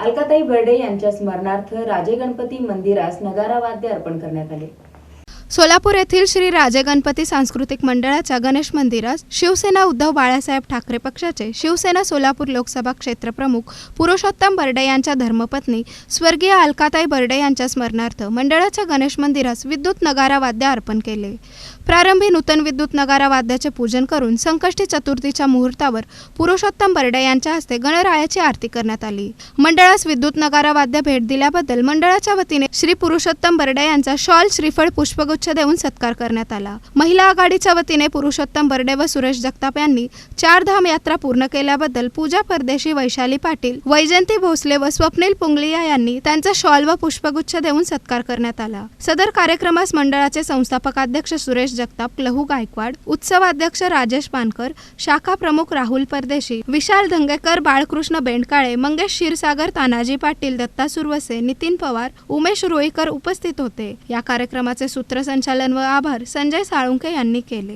अलकाताई बर्डे यांच्या स्मरणार्थ राजे गणपती मंदिरास नगारा वाद्य अर्पण करण्यात आले. सोलापूर येथील श्री राजे गणपती सांस्कृतिक मंडळाच्या गणेश मंदिरात शिवसेना उद्धव बाळासाहेब ठाकरे पक्षाचे शिवसेना सोलापूर लोकसभा क्षेत्रप्रमुख पुरुषोत्तम बर्डे यांच्या धर्मपत्नी स्वर्गीय अलकाताई बर्डे यांच्या स्मरणार्थ मंडळाच्या गणेश मंदिरास विद्युत नगारा वाद्य अर्पण केले. प्रारंभी नूतन विद्युत नगारा वाद्याचे पूजन करून संकष्टी चतुर्थीच्या मुहूर्तावर पुरुषोत्तम बर्डे यांच्या हस्ते गणरायाची आरती करण्यात आली. मंडळास विद्युत नगारा वाद्य भेट दिल्याबद्दल मंडळाच्या वतीने श्री पुरुषोत्तम बर्डे यांचा शॉल श्रीफळ पुष्पगुच्छ देऊन सत्कार करण्यात आला. महिला आघाडीच्या वतीने पुरुषोत्तम बर्डे व सुरेश जगताप यांनी चार धाम यात्रा पूर्ण केल्याबद्दल पूजा परदेशी वैशाली पाटील वैजंती भोसले व स्वप्नील पुंगलिया यांनी त्यांचा शॉल व पुष्पगुच्छ देऊन सत्कार करण्यात आला. सदर कार्यक्रमास मंडळाचे संस्थापकाध्यक्ष सुरेश जगताप लहू गायकवाड उत्सवाध्यक्ष राजेश पानकर शाखा प्रमुख राहुल परदेशी विशाल धंगेकर बाळकृष्ण बेंडकाळे मंगेश क्षीरसागर तानाजी पाटील दत्ता सुरवसे नितीन पवार उमेश रोईकर उपस्थित होते. या कार्यक्रमाचे सूत्र सूत्रसंचालन व आभार. संजय साळुंके यांनी केले.